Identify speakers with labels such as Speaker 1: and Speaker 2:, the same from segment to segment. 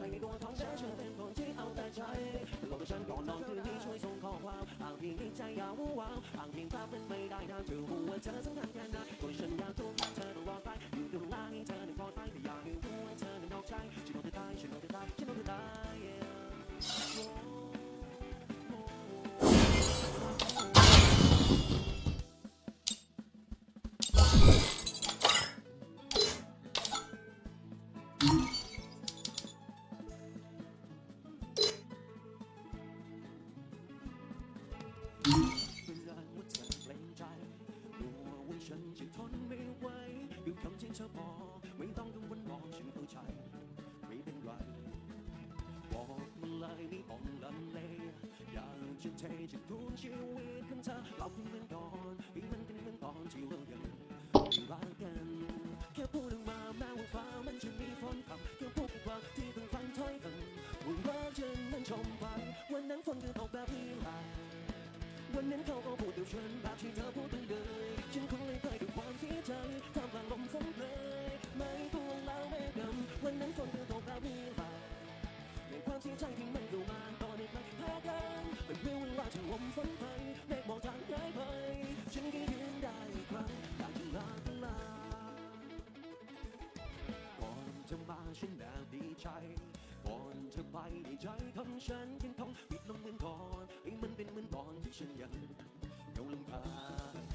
Speaker 1: ใช้ในตัวของฉันฉันเป็นคนที่เอาแต่ใจโลกฉันก่อนนอนคืนนี้ช่วยส่งข้อความอ่างเพียงในใจอย่าวู่วามอ่างเพียงภาพมันไม่ได้นะเธอรู้ว่าเธอสำคัญ มาเลยไม่ต้องลังเลอยากจะเทจะทุนชีวิตของเธอเราเพิ่งเมื่อก่อนให้มันเป็นเหมือนตอนที่เรายังไม่รักกันแค่พูดออกมาแม้ว่าฟ้ามันจะมีฝนพรำแค่พูดกับว่าที่ต้องฟังถ้อยคำว่ารักฉันมันชมไปวันนั้นฝนก็ตกแบบนี้แหละวันนั้นเขาก็พูดกับฉันแบบที่เธอพูดไปเลย ฉันแอบดีใจ ก่อนจะไปในใจของฉันยังคงปิดลงเหมือนก่อนให้มันเป็นเหมือนตอนที่ฉันยังเงาลำพา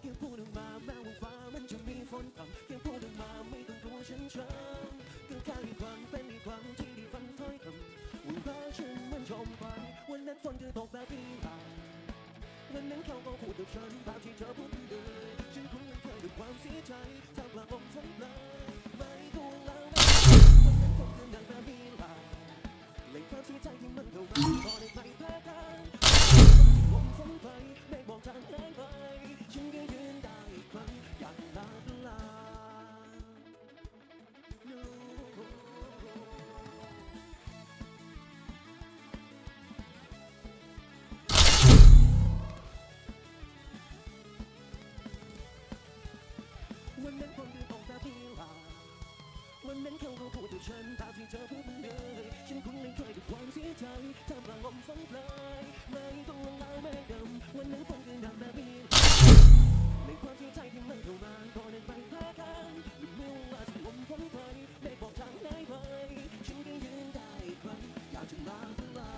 Speaker 1: แค่พูดออกมาแม้ว่าฟ้ามันจะมีฝนพรำแค่พูดออกมาไม่ต้องกลัวฉันช้ำก็แค่อีครั้งเป็นอีครั้งที่ได้ฟังถ้อยคำว่ารักฉันมันชมไปวันนั้นฝนก็ตกแบบนี้แหละวันนั้นเขาก็พูดกับฉันแบบที่เธอพูดเลยฉันคงไม่เคยด้วยความเสียใจทำกลางลมฝนเลย เขาก็พูดกับฉันตามที่เธอพูดมันเลยฉันคงไม่เคยด้วยความเสียใจทำกลางลมฝนเลยไม่ต้องลงลายไม่ดำวันนั้นคงคือหนักแบบนี้ในความเสียใจที่มันเข้ามาก็ได้ไปแพ้กันหรือเมื่อว่าที่ลมฝนไปไม่บอกทางไหนไปฉันก็ยืนได้อีกครั้งอยากจะลาลา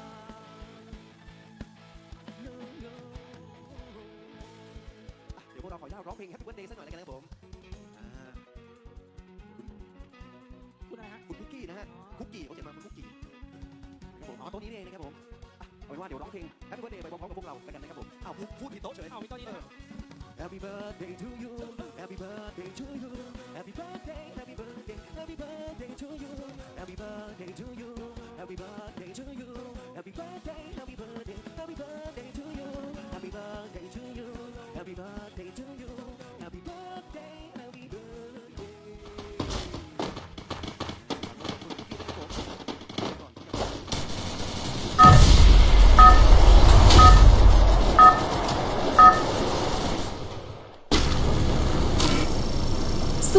Speaker 1: No, no
Speaker 2: เดี๋ยวพวกเราขออนุญาตร้องเพลง Happy Birthday สักหน่อยแล้วกันนะครับผม
Speaker 3: ฮะ
Speaker 2: คุกกี้เขาเขียนมาคุณคุกกี้ครับผมอ๋อโต๊ะนี้นี่เองนะครับผมอ่ะเอาเป็นว่าเดี๋ยวร้องเพลง Happy Birthday ไปพร้อมๆกับพวกเราแล้วกันนะครับผมอ้าวพูดพูดผิดโต๊ะเฉย
Speaker 3: เอามีตอนนี้นะ
Speaker 1: Happy birthday to you Happy birthday to you Happy birthday Happy birthday Happy birthday to you Happy birthday to you Happy birthday to you Happy birthday Happy birthday Happy birthday to you Happy birthday to you Happy birthday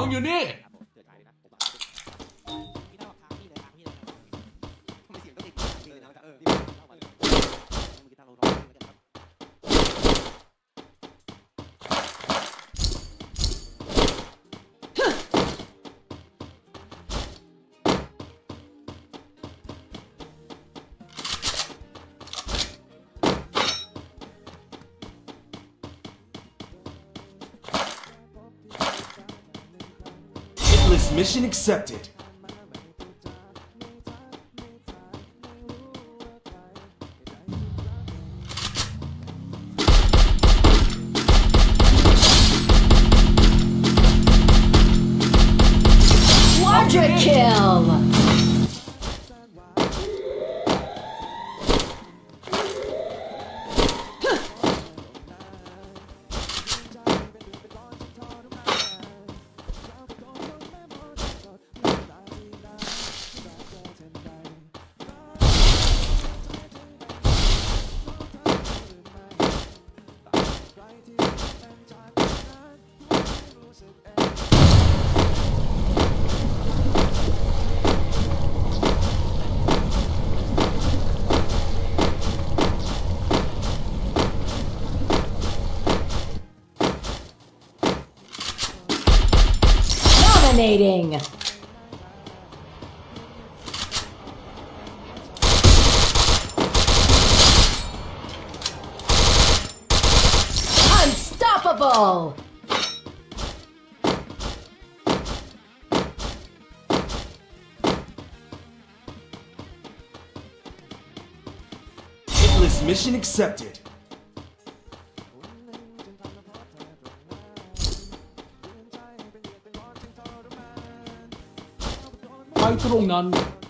Speaker 4: ดใจ
Speaker 5: Hitless mission accepted.
Speaker 6: Quadra kill. Dominating. Unstoppable.
Speaker 5: Mission accepted. ไปตร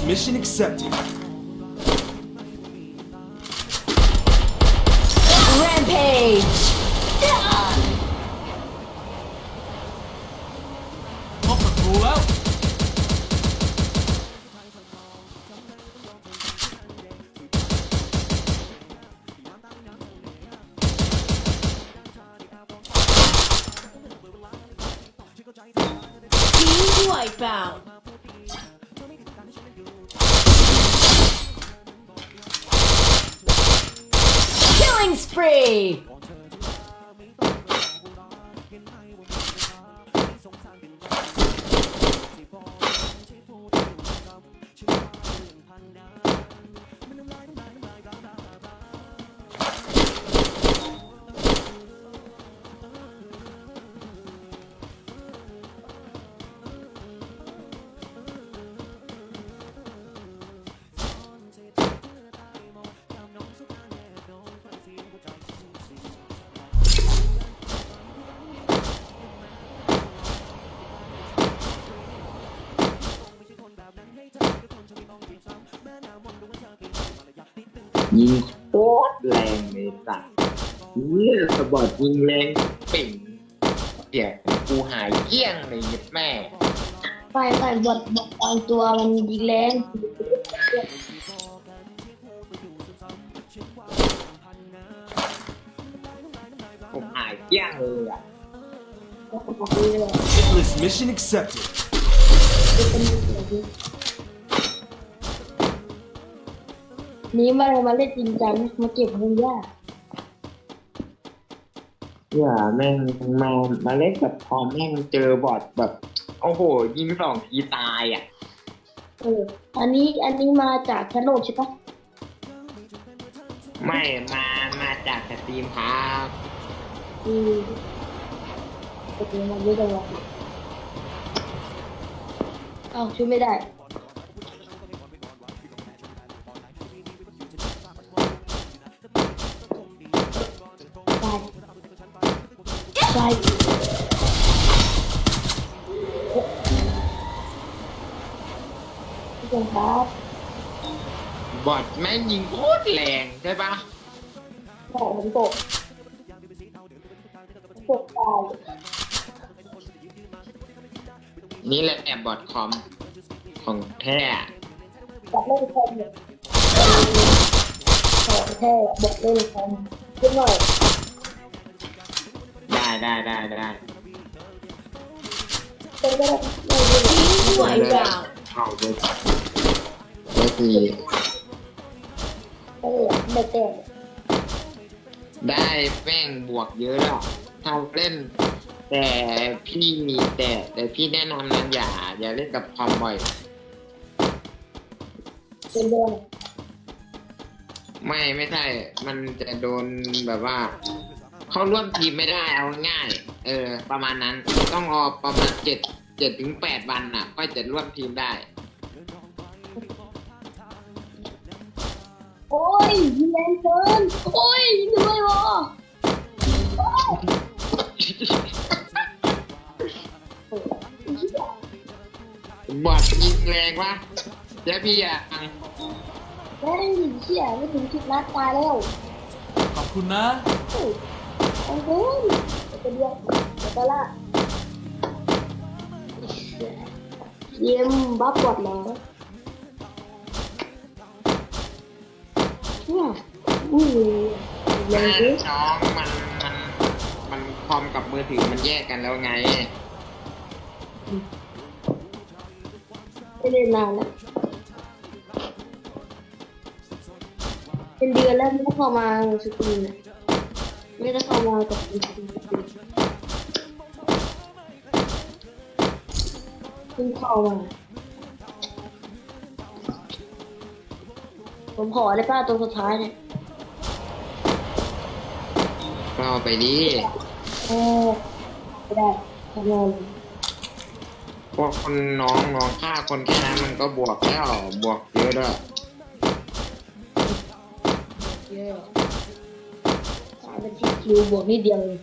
Speaker 5: งนั้น Hitless mission accepted.
Speaker 6: Rampage.
Speaker 5: พบศัตรูแล้ว
Speaker 6: Team wipeout. free.
Speaker 7: ยิงโคตรแรงเลยสัตว์เนี่ยสะบัดยิงแรงปิ่งเดี๋ยวกูหายเกลี้ยงเลยเย็ดแม่
Speaker 8: ไฟไฟบทบทบางตัวมันยิงแรง
Speaker 7: ผมหายเกลี้ยงเลยอะ
Speaker 5: Hitless mission accepted.
Speaker 8: นี้มาเลยมาเล่นจริงจังมาเก็บบุญยา
Speaker 7: เพื่อแม่งมามาเล่นกับพอแม่งเจอบอทแบบ โอ้โห ยิงสองทีตายอะ
Speaker 8: เออ อันนี้อันนี้มาจากชะโนดใช่ปะ
Speaker 7: ไม่มามาจากสตรีมครับ
Speaker 8: อืมโอเคมาเยอะจังวะเอ้าช่วยไม่ได้ ทุกคนครับ
Speaker 7: บอทแม่งยิงโคตรแรงใช่ปะ
Speaker 8: แม่ผมตกผมตกตาย
Speaker 7: นี่แหละแอบบอทคอมของแท้
Speaker 8: จับเล่นคอมเนี่ยขอแค่บอกเล่นคอมขึ้นหน่อย
Speaker 7: ได้ได้ได้ได้
Speaker 8: เป็นก็ได้ไม่ดี
Speaker 6: Team wipe out.
Speaker 7: เข้าไปไปที
Speaker 8: เออไม่แต่
Speaker 7: ได้แป้งบวกเยอะแล้วถ้าเล่น แต่พี่มีแต่ แต่พี่แนะนำนะอย่าอย่าเล่นกับคอมบ่อย
Speaker 8: เป็นเดือน
Speaker 7: ไม่ไม่ใช่ มันจะโดนแบบว่า เขาร่วมทีมไม่ได้เอาง่าย เออ ประมาณนั้น ต้องรอประมาณเจ็ด จ็ดถึงแปดวันน่ะ ก็จะร่วมทีมได้
Speaker 8: โอ้ยยิงแรงเกินโอ้ยยิงด้วยวะโอ้ย
Speaker 7: บอดยิงแรงวะเจ๊พี่อะ
Speaker 8: แม่งยิงเชี่ยไม่ถึงสิบนัดตายแล้ว
Speaker 9: ขอบคุณนะ
Speaker 8: โอ้ยโอ้โหเดี๋ยวเดียวเดี๋ยวก็ละ เยี่ยมบัฟกดเหรอเนี่ยอู้แร
Speaker 7: แม่
Speaker 8: งดิ
Speaker 7: น้องมันมันมันคอมกับมือถือมันแยกกันแล้วไง
Speaker 8: ไม่เล่นนานแล้วเป็นเดือนแล้วไม่ได้เข้ามาสตรีมเนี่ยไม่ได้เข้ามากับสตรีม เพิ่งเข้ามาผมขอได้ป้าตรงสุดท้ายเนี่ย
Speaker 7: ก็ไปดิ
Speaker 8: เออไม่ได้ทำงานเลย
Speaker 7: พวกคนน้องน้องฆ่าคนแค่นั้นมันก็บวกแล้วบวกเยอะด้วย
Speaker 8: เยอะตายเป็นที่คิวบวกนิดเดียวเอง